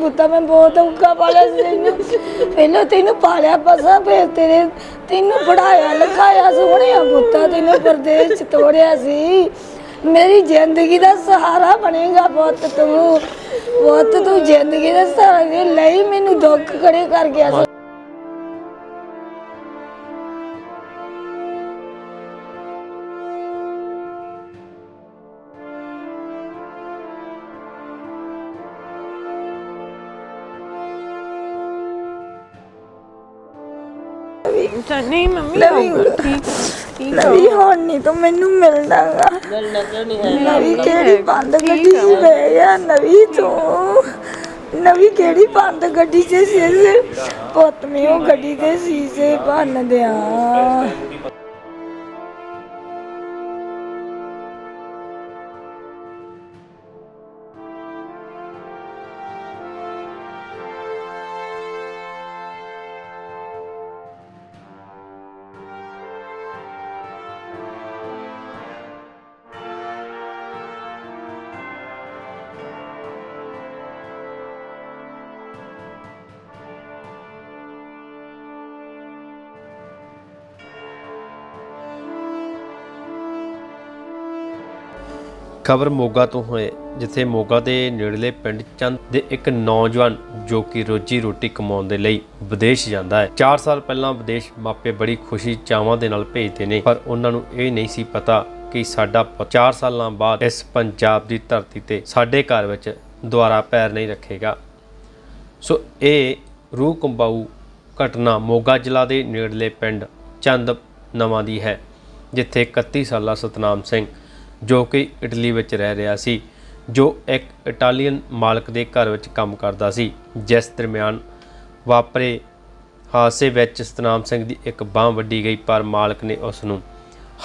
ਪੁੱਤਾ ਮੈਂ ਬਹੁਤ ਔਖਾ ਪਾਲਿਆ ਸੀ ਤੈਨੂੰ। ਪਹਿਲਾਂ ਤੈਨੂੰ ਪਾਲਿਆ ਪਸਾ, ਫਿਰ ਤੇਰੇ ਤੈਨੂੰ ਪੜਾਇਆ ਲਿਖਾਇਆ, ਸੋਹਣਿਆ ਪੁੱਤਾ ਤੈਨੂੰ ਪਰਦੇਸ ਚ ਤੋੜਿਆ ਸੀ। ਮੇਰੀ ਜ਼ਿੰਦਗੀ ਦਾ ਸਹਾਰਾ ਬਣੇਗਾ ਪੁੱਤ ਤੂੰ। ਪੁੱਤ ਤੂੰ ਜ਼ਿੰਦਗੀ ਦਾ ਸਹਾਰਾ ਲਈ ਮੈਨੂੰ ਦੁੱਖ ਖੜੇ ਕਰ ਗਿਆ ਸੀ। ਤਾਂ ਨਹੀਂ ਮੰਮੀ ਲਵੀ ਹੋਊਗਾ, ਠੀਕ ਠੀਕ ਨਵੀ ਹੁਣ ਨਹੀਂ ਤੂੰ ਮੈਨੂੰ ਮਿਲਣਾਗਾ। ਨਵੀ ਕਿਹੜੀ ਬੰਦ ਗੱਡੀ 'ਚ ਬਹਿ ਗਿਆ ਨਵੀ ਤੂੰ। ਨਵੀ ਕਿਹੜੀ ਬੰਦ ਗੱਡੀ 'ਚ ਸੀ ਪੁੱਤ ਮੇ ਉਹ ਗੱਡੀ ਦੇ ਸੀਸੇ ਭੰਨ ਦਿਆਂ। ਖਬਰ ਮੋਗਾ ਤੋਂ ਹੋਏ ਜਿੱਥੇ ਮੋਗਾ ਦੇ ਨੇੜਲੇ ਪਿੰਡ ਚੰਦ ਦੇ ਇੱਕ ਨੌਜਵਾਨ ਜੋ ਕਿ ਰੋਜੀ ਰੋਟੀ ਕਮਾਉਣ ਦੇ ਲਈ ਵਿਦੇਸ਼ ਜਾਂਦਾ ਹੈ। 4 ਸਾਲ ਪਹਿਲਾਂ ਵਿਦੇਸ਼ ਮਾਪੇ ਬੜੀ ਖੁਸ਼ੀ ਚਾਵਾਂ ਦੇ ਨਾਲ ਭੇਜਦੇ ਨੇ, ਪਰ ਉਹਨਾਂ ਨੂੰ ਇਹ ਨਹੀਂ ਸੀ ਪਤਾ ਕਿ ਸਾਡਾ 4 ਸਾਲਾਂ ਬਾਅਦ ਇਸ ਪੰਜਾਬ ਦੀ ਧਰਤੀ ਤੇ ਸਾਡੇ ਘਰ ਵਿੱਚ ਦੁਆਰਾ ਪੈਰ ਨਹੀਂ ਰੱਖੇਗਾ। ਸੋ ਇਹ ਰੂਹ ਕੰਬਾਊ ਘਟਨਾ ਮੋਗਾ ਜ਼ਿਲ੍ਹਾ ਦੇ ਨੇੜਲੇ ਪਿੰਡ ਚੰਦ ਨਵਾਂ ਦੀ ਹੈ, ਜਿੱਥੇ 31 ਸਾਲਾ ਸਤਨਾਮ ਸਿੰਘ ਜੋ ਕਿ ਇਟਲੀ ਵਿੱਚ ਰਹਿ ਰਿਹਾ ਸੀ, ਜੋ ਇੱਕ ਇਟਾਲੀਅਨ ਮਾਲਕ ਦੇ ਘਰ ਵਿੱਚ ਕੰਮ ਕਰਦਾ ਸੀ, ਜਿਸ ਦਰਮਿਆਨ ਵਾਪਰੇ ਹਾਦਸੇ ਵਿੱਚ ਸਤਨਾਮ ਸਿੰਘ ਦੀ ਇੱਕ ਬਾਹ ਵੱਡੀ ਗਈ, ਪਰ ਮਾਲਕ ਨੇ ਉਸ ਨੂੰ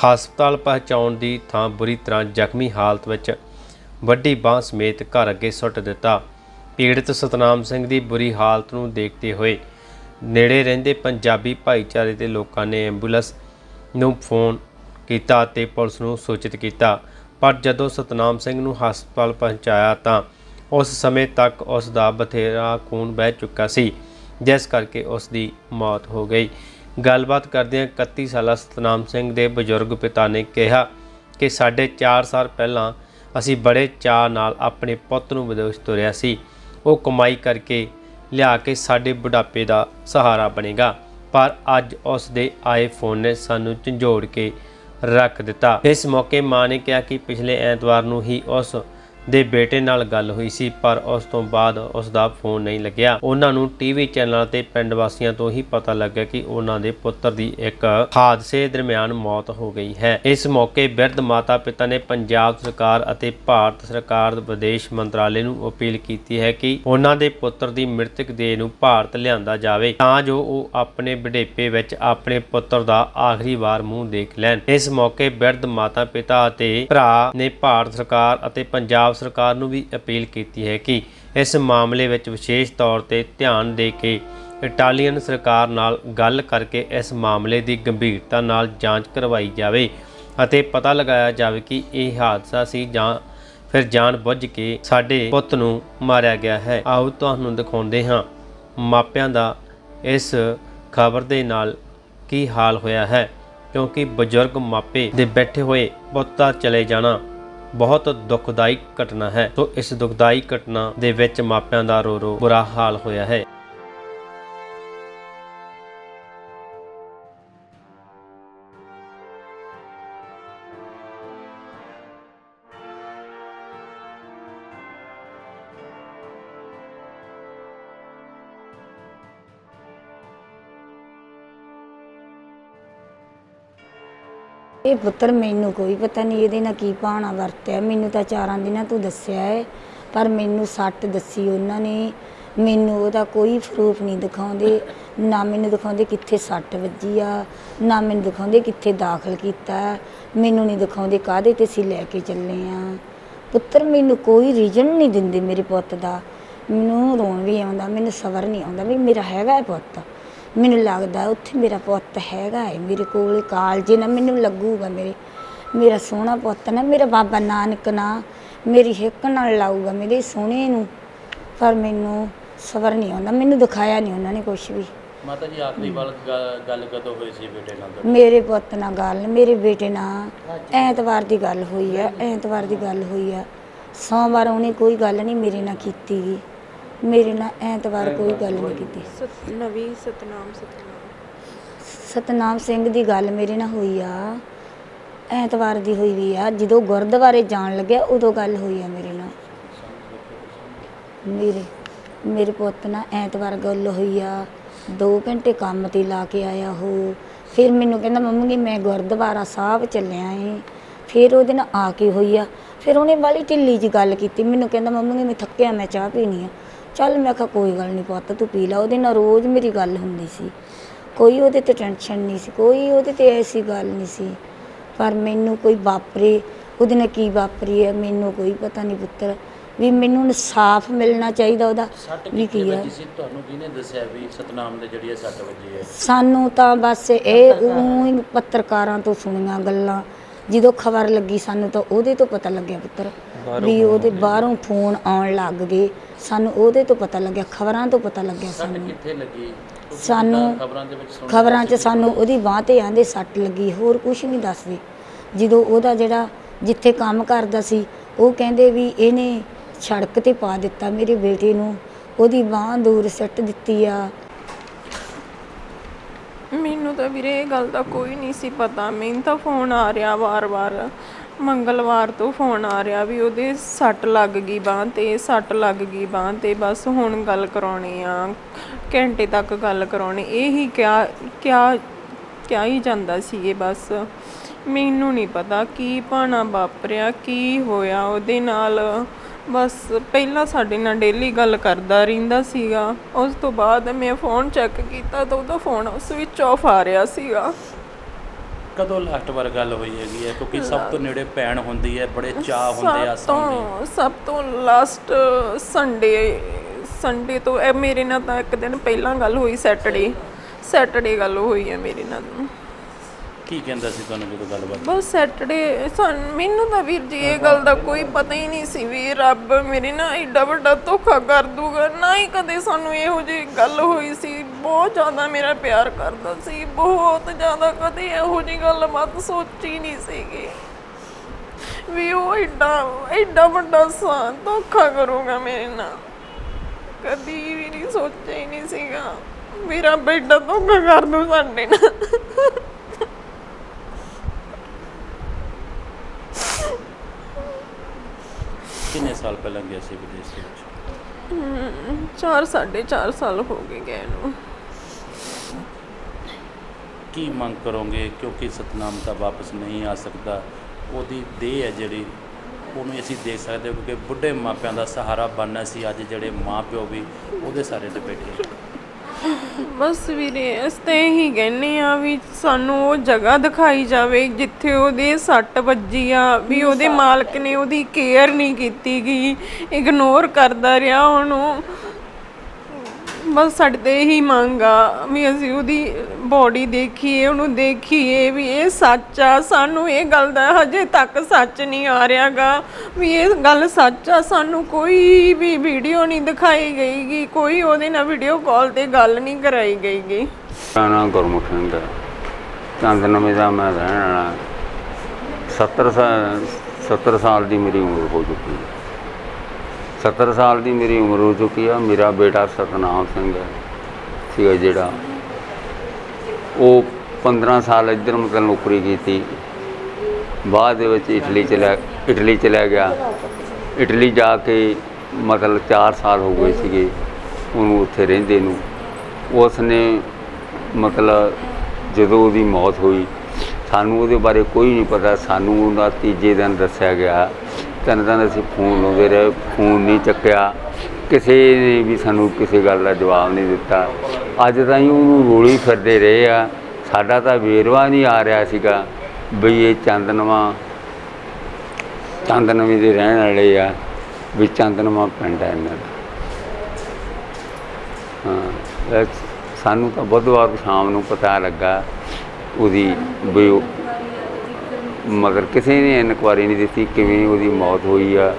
ਹਸਪਤਾਲ ਪਹੁੰਚਾਉਣ ਦੀ ਥਾਂ ਬੁਰੀ ਤਰ੍ਹਾਂ ਜ਼ਖਮੀ ਹਾਲਤ ਵਿੱਚ ਵੱਡੀ ਬਾਹ ਸਮੇਤ ਘਰ ਅੱਗੇ ਸੁੱਟ ਦਿੱਤਾ। ਪੀੜਤ ਸਤਨਾਮ ਸਿੰਘ ਦੀ ਬੁਰੀ ਹਾਲਤ ਨੂੰ ਦੇਖਦੇ ਹੋਏ ਨੇੜੇ ਰਹਿੰਦੇ ਪੰਜਾਬੀ ਭਾਈਚਾਰੇ ਦੇ ਲੋਕਾਂ ਨੇ ਐਂਬੂਲੈਂਸ ਨੂੰ ਫੋਨ ਕੀਤਾ ਅਤੇ ਪੁਲਿਸ ਨੂੰ ਸੂਚਿਤ ਕੀਤਾ। ਪਰ ਜਦੋਂ ਸਤਨਾਮ ਸਿੰਘ ਨੂੰ ਹਸਪਤਾਲ ਪਹੁੰਚਾਇਆ ਤਾਂ ਉਸ ਸਮੇਂ ਤੱਕ ਉਸ ਦਾ ਬਥੇਰਾ ਖੂਨ ਵਹਿ ਚੁੱਕਾ ਸੀ, ਜਿਸ ਕਰਕੇ ਉਸ ਦੀ ਮੌਤ ਹੋ ਗਈ। ਗੱਲਬਾਤ ਕਰਦਿਆਂ 31 ਸਾਲਾ ਸਤਨਾਮ ਸਿੰਘ ਦੇ ਬਜ਼ੁਰਗ ਪਿਤਾ ਨੇ ਕਿਹਾ ਕਿ ਸਾਡੇ 4 ਸਾਲ ਪਹਿਲਾਂ ਅਸੀਂ ਬੜੇ ਚਾਅ ਨਾਲ ਆਪਣੇ ਪੁੱਤ ਨੂੰ ਵਿਦੇਸ਼ ਤੁਰਿਆ ਸੀ। ਉਹ ਕਮਾਈ ਕਰਕੇ ਲਿਆ ਕੇ ਸਾਡੇ ਬੁਢਾਪੇ ਦਾ ਸਹਾਰਾ ਬਣੇਗਾ। ਪਰ ਅੱਜ ਉਸ ਦੇ ਆਏ ਫੋਨ ਨੇ ਸਾਨੂੰ ਝੰਜੋੜ ਕੇ ਰੱਖ ਦਿੱਤਾ। ਇਸ ਮੌਕੇ ਮਾਂ ਨੇ ਕਿਹਾ ਕਿ ਪਿਛਲੇ ਐਤਵਾਰ ਨੂੰ ਹੀ ਉਸ ਦੇ ਬੇਟੇ ਨਾਲ ਗੱਲ ਹੋਈ ਸੀ, ਪਰ ਉਸ ਤੋਂ ਬਾਅਦ ਉਸ ਦਾ ਫੋਨ ਨਹੀਂ ਲੱਗਿਆ। ਉਹਨਾਂ ਨੂੰ ਟੀਵੀ ਚੈਨਲ ਤੇ ਪਿੰਡ ਵਾਸੀਆਂ ਤੋਂ ਹੀ ਪਤਾ ਲੱਗਿਆ ਕਿ ਉਹਨਾਂ ਦੇ ਪੁੱਤਰ ਦੀ ਇੱਕ ਹਾਦਸੇ ਦਰਮਿਆਨ ਮੌਤ ਹੋ ਗਈ ਹੈ। ਇਸ ਮੌਕੇ ਬਿਰਧ ਮਾਤਾ ਪਿਤਾ ਨੇ ਪੰਜਾਬ ਸਰਕਾਰ ਅਤੇ ਭਾਰਤ ਸਰਕਾਰ ਵਿਦੇਸ਼ ਮੰਤਰਾਲੇ ਨੂੰ ਅਪੀਲ ਕੀਤੀ ਹੈ ਕਿ ਉਹਨਾਂ ਦੇ ਪੁੱਤਰ ਦੀ ਮ੍ਰਿਤਕ ਦੇਹ ਨੂੰ ਭਾਰਤ ਲਿਆਂਦਾ ਜਾਵੇ, ਤਾਂ ਜੋ ਉਹ ਆਪਣੇ ਬੁਢੇਪੇ ਵਿੱਚ ਆਪਣੇ ਪੁੱਤਰ ਦਾ ਆਖਰੀ ਵਾਰ ਮੂੰਹ ਦੇਖ ਲੈਣ। ਇਸ ਮੌਕੇ ਬਿਰਧ ਮਾਤਾ ਪਿਤਾ ਅਤੇ ਭਰਾ ਨੇ ਭਾਰਤ ਸਰਕਾਰ ਅਤੇ ਪੰਜਾਬ ਸਰਕਾਰ ਨੂੰ ਵੀ ਅਪੀਲ ਕੀਤੀ ਹੈ ਕਿ ਇਸ ਮਾਮਲੇ ਵਿੱਚ ਵਿਸ਼ੇਸ਼ ਤੌਰ ਤੇ ਧਿਆਨ ਦੇ ਕੇ ਇਟਾਲੀਅਨ ਸਰਕਾਰ ਨਾਲ ਗੱਲ ਕਰਕੇ ਇਸ ਮਾਮਲੇ ਦੀ ਗੰਭੀਰਤਾ ਨਾਲ ਜਾਂਚ ਕਰਵਾਈ ਜਾਵੇ ਅਤੇ ਪਤਾ ਲਗਾਇਆ ਜਾਵੇ ਕਿ ਇਹ ਹਾਦਸਾ ਸੀ ਜਾਂ ਫਿਰ ਜਾਣ ਬੁੱਝ ਕੇ ਸਾਡੇ ਪੁੱਤ ਨੂੰ ਮਾਰਿਆ ਗਿਆ ਹੈ। ਆਓ ਤੁਹਾਨੂੰ ਦਿਖਾਉਂਦੇ ਹਾਂ ਮਾਪਿਆਂ ਦਾ ਇਸ ਖਬਰ ਦੇ ਨਾਲ ਕੀ ਹਾਲ ਹੋਇਆ ਹੈ, ਕਿਉਂਕਿ ਬਜ਼ੁਰਗ ਮਾਪੇ ਦੇ ਬੈਠੇ ਹੋਏ ਪੁੱਤਾਂ ਚਲੇ ਜਾਣਾ ਬਹੁਤ ਦੁਖਦਾਇਕ ਘਟਨਾ ਹੈ। ਸੋ ਇਸ ਦੁਖਦਾਈ ਘਟਨਾ ਦੇ ਵਿੱਚ ਮਾਪਿਆਂ ਦਾ ਰੋ ਰੋ ਬੁਰਾ ਹਾਲ ਹੋਇਆ ਹੈ। ਇਹ ਪੁੱਤਰ ਮੈਨੂੰ ਕੋਈ ਪਤਾ ਨਹੀਂ, ਇਹਦੇ ਨਾਲ ਕੀ ਭਾਣਾ ਵਰਤਿਆ। ਮੈਨੂੰ ਤਾਂ ਚਾਰਾਂ ਦਿਨਾਂ ਤੋਂ ਦੱਸਿਆ ਹੈ, ਪਰ ਮੈਨੂੰ ਸੱਟ ਦੱਸੀ ਉਹਨਾਂ ਨੇ। ਮੈਨੂੰ ਉਹਦਾ ਕੋਈ ਫਰੂਫ ਨਹੀਂ ਦਿਖਾਉਂਦੇ, ਨਾ ਮੈਨੂੰ ਦਿਖਾਉਂਦੇ ਕਿੱਥੇ ਸੱਟ ਵੱਜੀ ਆ, ਨਾ ਮੈਨੂੰ ਦਿਖਾਉਂਦੇ ਕਿੱਥੇ ਦਾਖਲ ਕੀਤਾ। ਮੈਨੂੰ ਨਹੀਂ ਦਿਖਾਉਂਦੇ ਕਾਹਦੇ ਤੇ ਅਸੀਂ ਲੈ ਕੇ ਚੱਲੇ ਆ। ਪੁੱਤਰ ਮੈਨੂੰ ਕੋਈ ਰੀਜਨ ਨਹੀਂ ਦਿੰਦੇ ਮੇਰੇ ਪੁੱਤ ਦਾ। ਮੈਨੂੰ ਰੋਣ ਵੀ ਆਉਂਦਾ, ਮੈਨੂੰ ਸਬਰ ਨਹੀਂ ਆਉਂਦਾ ਵੀ ਮੇਰਾ ਹੈਗਾ ਹੈ ਪੁੱਤ। ਮੈਨੂੰ ਲੱਗਦਾ ਉੱਥੇ ਮੇਰਾ ਪੁੱਤ ਹੈਗਾ ਹੈ ਮੇਰੇ ਕੋਲ ਕਾਲਜੇ ਨਾ ਮੈਨੂੰ ਲੱਗੂਗਾ ਮੇਰੇ। ਮੇਰਾ ਸੋਹਣਾ ਪੁੱਤ ਨਾ ਮੇਰਾ ਬਾਬਾ ਨਾਨਕ ਨਾ ਮੇਰੀ ਹਿੱਕ ਨਾਲ ਲਾਊਗਾ ਮੇਰੇ ਸੋਹਣੇ ਨੂੰ। ਪਰ ਮੈਨੂੰ ਸਬਰ ਨਹੀਂ ਆਉਂਦਾ ਮੈਨੂੰ ਦਿਖਾਇਆ ਨਹੀਂ ਉਹਨਾਂ ਨੇ ਕੁਝ ਵੀ। ਮਾਤਾ ਜੀ ਆਖਰੀ ਵਾਰ ਗ- ਗੱਲ ਕਦੋਂ ਹੋਈ ਸੀ ਬੇਟੇ ਨਾਲ ਤੁਹਾਡੀ? ਮੇਰੇ ਪੁੱਤ ਨਾਲ ਗੱਲ ਮੇਰੇ ਬੇਟੇ ਨਾਲ ਐਤਵਾਰ ਦੀ ਗੱਲ ਹੋਈ ਆ ਐਤਵਾਰ ਦੀ ਗੱਲ ਹੋਈ ਆ। ਸੋਮਵਾਰ ਉਹਨੇ ਕੋਈ ਗੱਲ ਨਹੀਂ ਮੇਰੇ ਨਾਲ ਕੀਤੀ। ਗੀ ਮੇਰੇ ਨਾਲ ਐਤਵਾਰ ਕੋਈ ਗੱਲ ਨਹੀਂ ਕੀਤੀ। ਸਤ ਨਵੀਂ ਸਤਨਾਮ ਸਤਨਾਮ। ਸਤਨਾਮ ਸਿੰਘ ਦੀ ਗੱਲ ਮੇਰੇ ਨਾਲ ਹੋਈ ਆ। ਐਤਵਾਰ ਦੀ ਹੋਈ ਵੀ ਆ। ਜਦੋਂ ਗੁਰਦੁਆਰੇ ਜਾਣ ਲੱਗਿਆ ਉਦੋਂ ਗੱਲ ਹੋਈ ਆ ਮੇਰੇ ਨਾਲ ਮੇਰੇ ਮੇਰੇ ਪੁੱਤ ਨਾਲ ਐਤਵਾਰ ਗੱਲ ਹੋਈ ਆ। 2 ਘੰਟੇ ਕੰਮ ਤੇ ਲਾ ਕੇ ਆਇਆ ਉਹ। ਫਿਰ ਮੈਨੂੰ ਕਹਿੰਦਾ ਮੰਮੀ ਜੀ ਮੈਂ ਗੁਰਦੁਆਰਾ ਸਾਹਿਬ ਚੱਲਿਆ ਏ। ਫਿਰ ਉਹਦੇ ਨਾਲ ਆ ਕੇ ਹੋਈ ਆ। ਫਿਰ ਉਹਨੇ ਵਾਲੀ ਢਿੱਲੀ ਜੀ ਗੱਲ ਕੀਤੀ। ਮੈਨੂੰ ਕਹਿੰਦਾ ਮੰਮੀ ਜੀ ਮੈਂ ਥੱਕਿਆ ਮੈਂ ਚਾਹ ਪੀਣੀ ਆ। ਚੱਲ ਮੈਂ ਕਿਹਾ ਕੋਈ ਗੱਲ ਨਹੀਂ ਪੁੱਤ ਤੂੰ ਪੀ ਲਾ ਉਹਦੇ ਨਾਲ ਰੋਜ਼ ਮੇਰੀ ਗੱਲ ਹੁੰਦੀ ਸੀ। ਕੋਈ ਉਹਦੇ ਤੇ ਟੈਨਸ਼ਨ ਨਹੀਂ ਸੀ ਕੋਈ ਉਹਦੇ ਤੇ ਐਸੀ ਗੱਲ ਨਹੀਂ ਸੀ। ਪਰ ਮੈਨੂੰ ਕੋਈ ਵਾਪਰੇ ਉਹਦੇ ਨਾਲ ਕੀ ਵਾਪਰੀ ਹੈ ਮੈਨੂੰ ਕੋਈ ਪਤਾ ਨਹੀਂ ਪੁੱਤਰ। ਵੀ ਮੈਨੂੰ ਇਨਸਾਫ ਮਿਲਣਾ ਚਾਹੀਦਾ ਉਹਦਾ। ਸੱਟ ਵੀ ਕੀ ਹੈ? ਵੱਜੀ ਸੀ? ਤੁਹਾਨੂੰ ਕਿਹਨੇ ਦੱਸਿਆ ਵੀ ਸਤਨਾਮ ਦੇ ਜਿਹੜੀ ਇਹ ਸੱਟ ਵੱਜੀ ਹੈ? ਸਾਨੂੰ ਤਾਂ ਬਸ ਇਹ ਪੱਤਰਕਾਰਾਂ ਤੋਂ ਸੁਣੀਆਂ ਗੱਲਾਂ। ਜਦੋਂ ਖਬਰ ਲੱਗੀ ਸਾਨੂੰ ਤਾਂ ਉਹਦੇ ਤੋਂ ਪਤਾ ਲੱਗਿਆ ਪੁੱਤਰ ਵੀ ਉਹਦੇ ਬਾਹਰੋਂ ਫੋਨ ਆਉਣ ਲੱਗ ਗਏ। ਸਾਨੂੰ ਉਹਦੇ ਤੋਂ ਪਤਾ ਲੱਗਿਆ ਖਬਰਾਂ ਤੋਂ ਪਤਾ ਲੱਗਿਆ ਸਾਨੂੰ। ਕਿੱਥੇ ਲੱਗੀ? ਸਾਨੂੰ ਖਬਰਾਂ ਦੇ ਵਿੱਚ ਖਬਰਾਂ 'ਚ? ਸਾਨੂੰ ਉਹਦੀ ਬਾਂਹ ਤੇ ਆਂਦੇ ਸੱਟ ਲੱਗੀ ਹੋਰ ਕੁਝ ਨਹੀਂ ਦੱਸਦੇ। ਜਦੋਂ ਉਹਦਾ ਜਿਹੜਾ ਜਿੱਥੇ ਕੰਮ ਕਰਦਾ ਸੀ ਉਹ ਕਹਿੰਦੇ ਵੀ ਇਹਨੇ ਸੜਕ ਤੇ ਪਾ ਦਿੱਤਾ ਮੇਰੇ ਬੇਟੇ ਨੂੰ ਉਹਦੀ ਬਾਂਹ ਦੂਰ ਸੱਟ ਦਿੱਤੀ ਆ। ਮੈਨੂੰ ਤਾਂ ਵੀਰੇ ਇਹ ਗੱਲ ਦਾ ਕੋਈ ਨਹੀਂ ਸੀ ਪਤਾ। ਮੈਨੂੰ ਤਾਂ ਫੋਨ ਆ ਰਿਹਾ ਵਾਰ-ਵਾਰ। ਮੰਗਲਵਾਰ ਤੋਂ ਫੋਨ ਆ ਰਿਹਾ ਵੀ ਉਹਦੇ ਸੱਟ ਲੱਗ ਗਈ ਬਾਂਹ ਤੇ, ਸੱਟ ਲੱਗ ਗਈ ਬਾਂਹ ਤੇ। ਬਸ ਹੁਣ ਗੱਲ ਕਰਾਉਣੀ ਆ। ਘੰਟੇ ਤੱਕ ਗੱਲ ਕਰਾਉਣੀ। ਇਹੀ ਕਿਆ ਕਿਆ ਕਿਆ ਹੀ ਜਾਂਦਾ ਸੀ ਇਹ ਬਸ। ਮੈਨੂੰ ਨਹੀਂ ਪਤਾ ਕੀ ਭਾਣਾ ਵਾਪਰਿਆ, ਕੀ ਹੋਇਆ। ਉਹਦੇ ਨਾਲ ਬਸ ਪਹਿਲਾਂ ਸਾਡੇ ਨਾਲ ਡੇਲੀ ਗੱਲ ਕਰਦਾ ਰਹਿੰਦਾ ਸੀਗਾ। ਉਸ ਤੋਂ ਬਾਅਦ ਮੈਂ ਫੋਨ ਚੈੱਕ ਕੀਤਾ ਤਾਂ ਉਹਦਾ ਫੋਨ ਸਵਿਚ ਆਫ ਆ ਰਿਹਾ ਸੀਗਾ। ਕਦੋਂ ਲਾਸਟ ਵਾਰ ਗੱਲ ਹੋਈ ਹੈਗੀ ਹੈ? ਕਿਉਂਕਿ ਸਭ ਤੋਂ ਨੇੜੇ ਭੈਣ ਹੁੰਦੀ ਹੈ ਬੜੇ ਚਾਹ ਹੁੰਦੇ ਆ ਸਭ ਤੋਂ ਸਭ ਤੋਂ ਲਾਸਟ ਸੰਡੇ ਸੰਡੇ ਤੋਂ ਇਹ ਮੇਰੇ ਨਾਲ ਤਾਂ ਇੱਕ ਦਿਨ ਪਹਿਲਾਂ ਗੱਲ ਹੋਈ ਸੈਟਰਡੇ ਸੈਟਰਡੇ ਗੱਲ ਹੋਈ ਹੈ ਮੇਰੇ ਨਾਲ। ਕੀ ਕਹਿੰਦਾ ਸੀ ਤੁਹਾਨੂੰ ਜਦੋਂ ਗੱਲਬਾਤ? ਬਸ ਸੈਟਰਡੇ ਸਨ, ਮੈਨੂੰ ਤਾਂ ਵੀਰ ਜੀ ਇਹ ਗੱਲ ਦਾ ਕੋਈ ਪਤਾ ਹੀ ਨਹੀਂ ਸੀ ਵੀ ਰੱਬ ਮੇਰੇ ਨਾਲ ਐਡਾ ਵੱਡਾ ਧੋਖਾ ਕਰ ਦੂਗਾ। ਨਾ ਹੀ ਕਦੇ ਸਾਨੂੰ ਇਹੋ ਜਿਹੀ ਗੱਲ ਹੋਈ ਸੀ। ਬਹੁਤ ਜ਼ਿਆਦਾ ਮੇਰਾ ਪਿਆਰ ਕਰਦਾ ਸੀ। ਬਹੁਤ ਜ਼ਿਆਦਾ ਕਦੇ ਇਹੋ ਜਿਹੀ ਗੱਲ ਬਾਤ ਸੋਚੀ ਨਹੀਂ ਸੀਗੀ। ਵੀ ਉਹ ਐਡਾ ਐਡਾ ਵੱਡਾ ਸਾ ਧੋਖਾ ਕਰੂਗਾ ਮੇਰੇ ਨਾਲ। ਕਦੀ ਵੀ ਨਹੀਂ ਸੋਚਿਆ ਹੀ ਨਹੀਂ ਸੀਗਾ ਮੇਰਾ ਬੇਟਾ ਧੋਖਾ ਕਰ ਦੂ ਸਾਡੇ ਨਾਲ। ਕਿੰਨੇ ਸਾਲ ਪਹਿਲਾਂ ਗਿਆ ਸੀ ਵਿਦੇਸ਼ ਦੇ ਵਿੱਚ? ਚਾਰ ਸਾਢੇ ਚਾਰ ਸਾਲ ਹੋ ਗਏ ਗਏ ਨੂੰ। ਕੀ ਮੰਗ ਕਰੋਗੇ? ਕਿਉਂਕਿ ਸਤਨਾਮ ਤਾਂ ਵਾਪਸ ਨਹੀਂ ਆ ਸਕਦਾ। ਉਹਦੀ ਦੇਹ ਹੈ ਜਿਹੜੀ ਉਹਨੂੰ ਅਸੀਂ ਦੇਖ ਸਕਦੇ ਹਾਂ ਕਿਉਂਕਿ ਬੁੱਢੇ ਮਾਪਿਆਂ ਦਾ ਸਹਾਰਾ ਬਣਨਾ ਸੀ। ਅੱਜ ਜਿਹੜੇ ਮਾਪਿਓ ਵੀ ਉਹਦੇ ਸਾਰੇ ਤੇ ਬੈਠੇ। ਆ। ਬਸ ਵੀਰੇ ਇਸ ਤੇ ਹੀ ਕਹਿੰਨੇ ਆ ਵੀ ਸਾਨੂੰ ਉਹ ਜਗ੍ਹਾ ਦਿਖਾਈ ਜਾਵੇ ਜਿੱਥੇ ਉਹਦੇ ਸੱਟ ਵੱਜੀ ਆ ਵੀ ਉਹਦੇ ਮਾਲਕ ਨੇ ਉਹਦੀ ਕੇਅਰ ਨਹੀਂ ਕੀਤੀ ਗਈ ਇਗਨੋਰ ਕਰਦਾ ਰਿਹਾ ਉਹਨੂੰ। ਬਸ ਸਾਡੇ ਤੇ ਇਹੀ ਮੰਗ ਆ ਵੀ ਅਸੀਂ ਉਹਦੀ ਬੋਡੀ ਦੇਖੀਏ, ਉਹਨੂੰ ਦੇਖੀਏ ਵੀ ਇਹ ਸੱਚ ਆ, ਸਾਨੂੰ ਇਹ ਗੱਲ ਦਾ ਹਜੇ ਤੱਕ ਸੱਚ ਨਹੀਂ ਆ ਰਿਹਾਗਾ। ਵੀ ਇਹ ਗੱਲ ਸੱਚ ਆ, ਸਾਨੂੰ ਕੋਈ ਵੀ ਵੀਡੀਓ ਨਹੀਂ ਦਿਖਾਈ ਗਈਗੀ, ਕੋਈ ਉਹਦੇ ਨਾਲ ਵੀਡੀਓ ਕਾਲ ਤੇ ਗੱਲ ਨਹੀਂ ਕਰਾਈ ਗਈਗੀ। ਮੇਰਾ ਨਾਮ ਗੁਰਮੁਖ ਸਿੰਘ ਹੈ ਚੰਦ ਨਵੇਂ ਦਾ ਮੈਂ ਰਹਿਣ ਵਾਲਾ। 70 ਸਾਲ 70 ਸਾਲ ਦੀ ਮੇਰੀ ਉਮਰ ਹੋ ਚੁੱਕੀ ਹੈ। 70 ਸਾਲ ਦੀ ਮੇਰੀ ਉਮਰ ਹੋ ਚੁੱਕੀ ਆ। ਮੇਰਾ ਬੇਟਾ ਸਤਨਾਮ ਸਿੰਘ ਹੈ। ਸੀਗਾ ਜਿਹੜਾ ਉਹ 15 ਸਾਲ ਇੱਧਰ ਮਤਲਬ ਨੌਕਰੀ ਕੀਤੀ। ਬਾਅਦ ਦੇ ਵਿੱਚ ਇਟਲੀ ਚਲਾ ਇਟਲੀ ਚਲਾ ਗਿਆ। ਇਟਲੀ ਜਾ ਕੇ ਮਤਲਬ 4 ਸਾਲ ਹੋ ਗਏ ਸੀਗੇ ਉਹਨੂੰ ਉੱਥੇ ਰਹਿੰਦੇ ਨੂੰ। ਉਸ ਨੇ ਮਤਲਬ ਜਦੋਂ ਉਹਦੀ ਮੌਤ ਹੋਈ, ਸਾਨੂੰ ਉਹਦੇ ਬਾਰੇ ਕੋਈ ਨਹੀਂ ਪਤਾ। ਸਾਨੂੰ ਉਹਦਾ ਤੀਜੇ ਦਿਨ ਦੱਸਿਆ ਗਿਆ ਤਿੰਨ ਦਿਨ ਅਸੀਂ ਫੋਨ ਲਾਉਂਦੇ ਰਹੇ ਫੋਨ ਨਹੀਂ ਚੱਕਿਆ। ਕਿਸੇ ਨੇ ਵੀ ਸਾਨੂੰ ਕਿਸੇ ਗੱਲ ਦਾ ਜਵਾਬ ਨਹੀਂ ਦਿੱਤਾ। ਅੱਜ ਤਾਈਂ ਉਹਨੂੰ ਰੋਲੀ ਫਿਰਦੇ ਰਹੇ ਆ। ਸਾਡਾ ਤਾਂ ਵੇਰਵਾ ਨਹੀਂ ਆ ਰਿਹਾ ਸੀਗਾ ਬਈ ਇਹ ਚੰਦਨਵਾ ਚੰਦਨਵੀ ਦੇ ਰਹਿਣ ਵਾਲੇ ਆ, ਵੀ ਚੰਦਨਵਾ ਪਿੰਡ ਹੈ ਇਹਨਾਂ ਦਾ। ਹਾਂ ਸਾਨੂੰ ਤਾਂ ਬੁੱਧਵਾਰ ਸ਼ਾਮ ਨੂੰ ਪਤਾ ਲੱਗਾ ਉਹਦੀ ਵੀ ਮਗਰ ਕਿਸੇ ਨੇ ਇਨਕੁਆਰੀ ਨਹੀਂ ਦਿੱਤੀ, ਕਿਵੇਂ ਉਹਦੀ ਮੌਤ ਹੋਈ ਆ।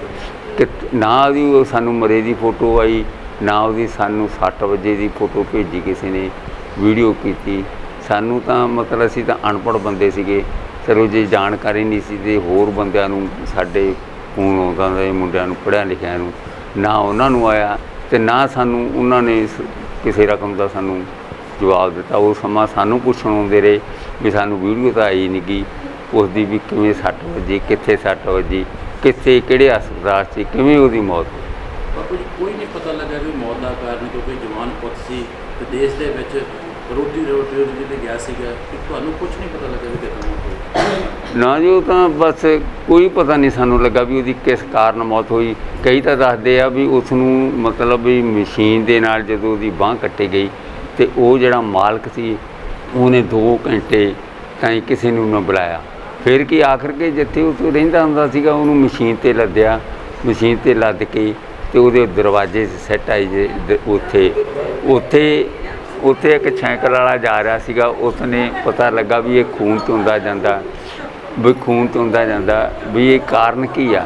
ਕਿ ਨਾ ਉਹਦੀ ਉਹ ਸਾਨੂੰ ਮਰੇ ਦੀ ਫੋਟੋ ਆਈ, ਨਾ ਉਹਦੀ ਸਾਨੂੰ 6 ਵਜੇ ਦੀ ਫੋਟੋ ਭੇਜੀ ਕਿਸੇ ਨੇ, ਵੀਡੀਓ ਕੀਤੀ। ਸਾਨੂੰ ਤਾਂ ਮਤਲਬ ਅਸੀਂ ਤਾਂ ਅਨਪੜ੍ਹ ਬੰਦੇ ਸੀਗੇ। ਚਲੋ ਜੇ ਜਾਣਕਾਰੀ ਨਹੀਂ ਸੀ ਤੇ ਹੋਰ ਬੰਦਿਆਂ ਨੂੰ, ਸਾਡੇ ਫੋਨ ਆਉਂਦਾ ਦੇ ਮੁੰਡਿਆਂ ਨੂੰ, ਪੜ੍ਹਿਆ ਲਿਖਿਆ ਨੂੰ, ਨਾ ਉਹਨਾਂ ਨੂੰ ਆਇਆ ਤੇ ਨਾ ਸਾਨੂੰ ਉਹਨਾਂ ਨੇ ਕਿਸੇ ਰਕਮ ਦਾ ਸਾਨੂੰ ਜਵਾਬ ਦਿੱਤਾ। ਉਹ ਸਮਾਂ ਸਾਨੂੰ ਪੁੱਛਣ ਆਉਂਦੇ ਰਹੇ ਵੀ ਸਾਨੂੰ ਵੀਡੀਓ ਤਾਂ ਆਈ ਨਹੀਂ ਗੀ ਉਸ ਦੀ ਵੀ ਕਿਵੇਂ ਸੱਟ ਵੱਜੀ ਕਿੱਥੇ ਸੱਟ ਵੱਜੀ ਕਿੱਥੇ ਕਿਹੜੇ ਹਸਪਤਾਲ 'ਚ ਕਿਵੇਂ ਉਹਦੀ ਮੌਤ ਹੋਈ? ਕੋਈ ਨਹੀਂ ਪਤਾ ਲੱਗਾ ਕਿ ਮੌਤ ਦਾ ਕਾਰਨ ਕਿਉਂਕਿ ਜਵਾਨ ਪੁੱਤ ਸੀ ਤੇ ਦੇਸ਼ ਦੇ ਵਿੱਚ ਰੋਟੀ ਰੋਟੀ ਤੇ ਗਿਆ ਸੀਗਾ ਕਿ ਤੁਹਾਨੂੰ ਕੁਝ ਨਹੀਂ ਪਤਾ ਲੱਗਾ ਕਿ ਕਿੱਦਾਂ ਮੌਤ ਹੋਈ। ਨਾ ਜੀ ਉਹ ਤਾਂ ਬਸ ਕੋਈ ਪਤਾ ਨਹੀਂ ਸਾਨੂੰ ਲੱਗਾ ਵੀ ਉਹਦੀ ਕਿਸ ਕਾਰਨ ਮੌਤ ਹੋਈ। ਕਈ ਤਾਂ ਦੱਸਦੇ ਆ ਵੀ ਉਸ ਨੂੰ ਮਤਲਬ ਵੀ ਮਸ਼ੀਨ ਦੇ ਨਾਲ ਜਦੋਂ ਉਹਦੀ ਬਾਹ ਕੱਟੀ ਗਈ ਤੇ ਉਹ ਜਿਹੜਾ ਮਾਲਕ ਸੀ ਉਹਨੇ 2 ਘੰਟੇ ਤਾਈਂ ਕਿਸੇ ਨੂੰ ਨਾ ਬੁਲਾਇਆ। ਫਿਰ ਕੀ ਆਖਰ ਕੇ ਜਿੱਥੇ ਉਹ ਰਹਿੰਦਾ ਹੁੰਦਾ ਸੀਗਾ, ਉਹਨੂੰ ਮਸ਼ੀਨ ਤੇ ਲੱਦਿਆ, ਮਸ਼ੀਨ ਤੇ ਲੱਦ ਕੇ ਤੇ ਉਹਦੇ ਦਰਵਾਜ਼ੇ 'ਚ ਸੈੱਟ ਆਈ ਜੇ ਦ- ਉੱਥੇ। ਉੱਥੇ ਉੱਥੇ ਇੱਕ ਸਾਈਕਲ ਵਾਲਾ ਜਾ ਰਿਹਾ ਸੀਗਾ, ਉਸਨੇ ਪਤਾ ਲੱਗਾ ਵੀ ਇਹ ਖੂਨ ਧੁੰਦਾ ਜਾਂਦਾ, ਵੀ ਖੂਨ ਧੁੰਦਾ ਜਾਂਦਾ, ਵੀ ਇਹ ਕਾਰਨ ਕੀ ਆ?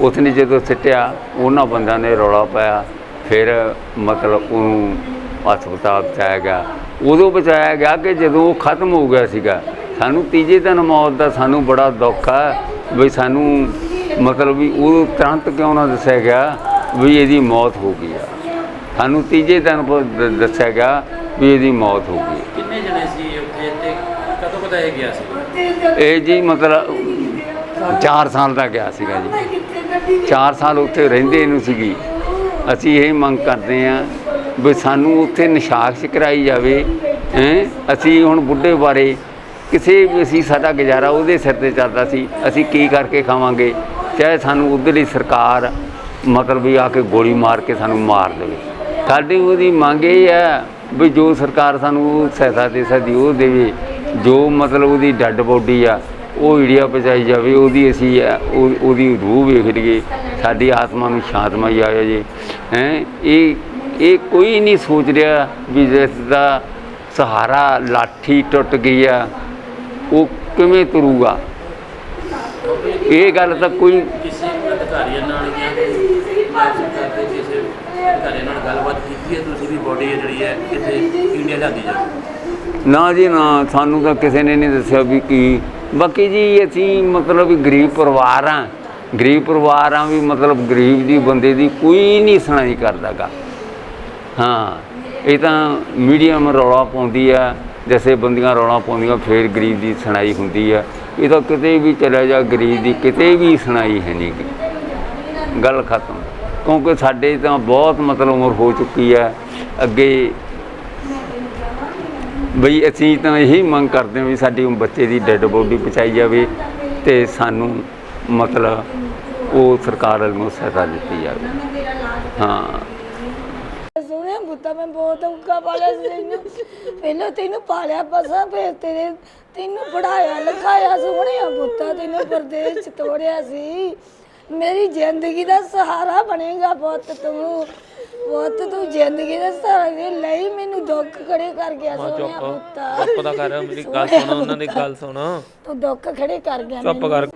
ਉਸਨੇ ਜਦੋਂ ਸਿੱਟਿਆ, ਉਹਨਾਂ ਬੰਦਿਆਂ ਨੇ ਰੌਲਾ ਪਾਇਆ, ਫਿਰ ਮਤਲਬ ਉਹਨੂੰ ਹਸਪਤਾਲ ਪਹੁੰਚਾਇਆ ਗਿਆ। ਉਦੋਂ ਬਚਾਇਆ ਗਿਆ ਕਿ ਜਦੋਂ ਉਹ ਖਤਮ ਹੋ ਗਿਆ ਸੀਗਾ ਸਾਨੂੰ ਤੀਜੇ ਦਿਨ ਮੌਤ ਦਾ ਸਾਨੂੰ ਬੜਾ ਦੁੱਖ ਆ ਵੀ ਸਾਨੂੰ ਮਤਲਬ ਵੀ ਉਹ ਤੁਰੰਤ ਕਿਉਂ ਨਾ ਦੱਸਿਆ ਗਿਆ ਵੀ ਇਹਦੀ ਮੌਤ ਹੋ ਗਈ ਆ। ਸਾਨੂੰ ਤੀਜੇ ਦਿਨ ਦੱਸਿਆ ਗਿਆ ਵੀ ਇਹਦੀ ਮੌਤ ਹੋ ਗਈ। ਕਿੰਨੇ ਜਣੇ ਸੀ ਉੱਥੇ ਤੇ ਕਦੋਂ ਕਦਾ ਇਹ ਗਿਆ ਸੀ? ਇਹ ਜੀ ਮਤਲਬ 4 ਸਾਲ ਦਾ ਗਿਆ ਸੀਗਾ ਜੀ। 4 ਸਾਲ ਉੱਥੇ ਰਹਿੰਦੇ ਨੂੰ ਸੀਗੀ। ਅਸੀਂ ਇਹ ਮੰਗ ਕਰਦੇ ਆ ਵੀ ਸਾਨੂੰ ਉੱਥੇ ਨਿਸ਼ਾਖਸ਼ ਕਰਾਈ ਜਾਵੇ ਹੈਂ? ਅਸੀਂ ਹੁਣ ਬੁੱਢੇ ਬਾਰੇ ਕਿਸੇ ਵੀ ਅਸੀਂ ਸਾਡਾ ਗੁਜ਼ਾਰਾ ਉਹਦੇ ਸਿਰ ਤੇ ਚੱਲਦਾ ਸੀ ਅਸੀਂ ਕੀ ਕਰਕੇ ਖਾਵਾਂਗੇ? ਚਾਹੇ ਸਾਨੂੰ ਉਧਰਲੀ ਸਰਕਾਰ ਮਤਲਬ ਵੀ ਆ ਕੇ ਗੋਲੀ ਮਾਰ ਕੇ ਸਾਨੂੰ ਮਾਰ ਦੇਵੇ। ਸਾਡੀ ਉਹਦੀ ਮੰਗ ਇਹ ਹੈ ਵੀ ਜੋ ਸਰਕਾਰ ਸਾਨੂੰ ਉਹ ਸਹਾਇਤਾ ਦੇ ਸਕਦੀ ਉਹ ਦੇਵੇ। ਜੋ ਮਤਲਬ ਉਹਦੀ ਡੈੱਡ ਬੋਡੀ ਆ ਉਹ ਇੰਡੀਆ ਪਹੁੰਚਾਈ ਜਾਵੇ ਉਹਦੀ ਅਸੀਂ ਅ, ਉਹ- ਉਹਦੀ ਰੂਹ ਵੇਖ ਲਈਏ। ਸਾਡੀ ਆਤਮਾ ਨੂੰ ਸ਼ਾਂਤਮਈ ਆਇਆ ਜੇ ਹੈ ਇਹ ਇਹ ਕੋਈ ਨਹੀਂ ਸੋਚ ਰਿਹਾ ਵੀ ਜਿਸ ਦਾ ਸਹਾਰਾ ਲਾਠੀ ਟੁੱਟ ਗਈ ਆ। ਉਹ ਕਿਵੇਂ ਤੁਰੂਗਾ? ਇਹ ਗੱਲ ਤਾਂ ਕੋਈ ਕਿਸੇ ਅਧਿਕਾਰੀਆਂ ਨਾਲ ਜਾਂ ਕਿਸੇ ਅਧਿਕਾਰੀਆਂ ਨਾਲ ਗੱਲਬਾਤ ਕੀਤੀ ਹੈ? ਤੁਸੀਂ ਵੀ ਬੋਡੀ ਜਿਹੜੀ ਹੈ ਕਿਤੇ ਇੰਡੀਆ ਲਿਆਂਦੀ ਜਾਵੇ ਨਾ ਜੀ ਨਾ। ਸਾਨੂੰ ਤਾਂ ਕਿਸੇ ਨੇ ਨਹੀਂ ਦੱਸਿਆ ਵੀ ਕੀ। ਬਾਕੀ ਜੀ ਅਸੀਂ ਮਤਲਬ ਗਰੀਬ ਪਰਿਵਾਰ ਆ ਗਰੀਬ ਪਰਿਵਾਰ ਆ ਵੀ ਮਤਲਬ ਗਰੀਬ ਦੀ ਬੰਦੇ ਦੀ ਕੋਈ ਨਹੀਂ ਸੁਣਾਈ ਕਰਦਾਗਾ। ਹਾਂ। ਇਹ ਤਾਂ ਮੀਡੀਅਮ ਰੌਲਾ ਪਾਉਂਦੀ ਆ ਜੈਸੇ ਬੰਦੀਆਂ ਰੌਲਾ ਪਾਉਂਦੀਆਂ, ਫੇਰ ਗਰੀਬ ਦੀ ਸੁਣਾਈ ਹੁੰਦੀ ਆ। ਇਹ ਤਾਂ ਕਿਤੇ ਵੀ ਚਲਾ ਜਾ, ਗਰੀਬ ਦੀ ਕਿਤੇ ਵੀ ਸੁਣਾਈ ਹੈ ਨਹੀਂ ਗੱਲ ਖਤਮ। ਕਿਉਂਕਿ ਸਾਡੇ ਤਾਂ ਬਹੁਤ ਮਤਲਬ ਉਮਰ ਹੋ ਚੁੱਕੀ ਹੈ ਅੱਗੇ ਬਈ ਅਸੀਂ ਤਾਂ ਇਹੀ ਮੰਗ ਕਰਦੇ ਹਾਂ ਵੀ ਸਾਡੀ ਬੱਚੇ ਦੀ ਡੈੱਡ ਬੋਡੀ ਪਹੁੰਚਾਈ ਜਾਵੇ ਤੇ ਸਾਨੂੰ ਮਤਲਬ ਉਹ ਸਰਕਾਰ ਵੱਲੋਂ ਸਹਾਇਤਾ ਦਿੱਤੀ ਜਾਵੇ। ਹਾਂ। ਪੁੱਤਾ ਮੈਂ ਬਹੁਤ ਔਖਾ ਪਾਲਿਆ ਸੀ ਤੈਨੂੰ। ਪਹਿਲਾਂ ਤੈਨੂੰ ਪਾਲਿਆ ਪਸਾਂ ਫਿਰ ਤੇਰੇ ਤੈਨੂੰ ਪੜਾਇਆ ਲਿਖਾਇਆ ਸੋਹਣਿਆ ਪੁੱਤਾ ਤੈਨੂੰ ਪਰਦੇਸ ਚ ਤੋੜਿਆ ਸੀ। ਮੇਰੀ ਜ਼ਿੰਦਗੀ ਦਾ ਸਹਾਰਾ ਬਣੇਗਾ ਪੁੱਤ ਤੂੰ। ਪੁੱਤ ਤੂੰ ਜ਼ਿੰਦਗੀ ਦਾ ਸਹਾਰਾ ਲਈ ਮੈਨੂੰ ਦੁੱਖ ਖੜੇ ਕਰ ਗਿਆ ਸੋਹਣਿਆ ਪੁੱਤਾ। ਚੁੱਪ ਤਾਂ ਕਰ ਮੇਰੀ ਗੱਲ ਸੁਣ ਉਹਨਾਂ ਦੀ ਗੱਲ ਸੁਣ। ਤੂੰ ਦੁੱਖ ਖੜੇ ਕਰ ਗਿਆ ਚੁੱਪ ਕਰ।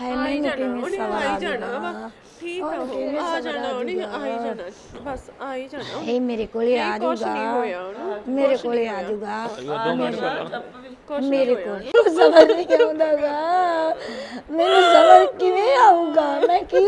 ਹਾਏ ਮੈਨੂੰ ਕਿਵੇਂ ਸਵਾਲ ਜਾਣਾ ਵਾ। ਠੀਕ ਆ ਉਹ ਆ ਜਾਣਾ ਉਹਨੇ ਆ ਹੀ ਜਾਣਾ ਬਸ ਆ ਹੀ ਜਾਣਾ। ਇਹ ਮੇਰੇ ਕੋਲੇ ਆ ਕੁਛ ਨਹੀਂ ਜਾਊਗਾ ਹੋਇਆ ਉਹਨੂੰ ਮੇਰੇ ਕੋਲੇ ਆ ਜਾਊਗਾ ਮੇਰੇ ਕੋਲ ਮੈਨੂੰ ਸਮਝ ਨਹੀਂ ਆਉਂਦਾਗਾ ਮੈਨੂੰ ਸਮਝ ਕਿਵੇਂ ਆਊਗਾ? ਮੈਂ ਕੀ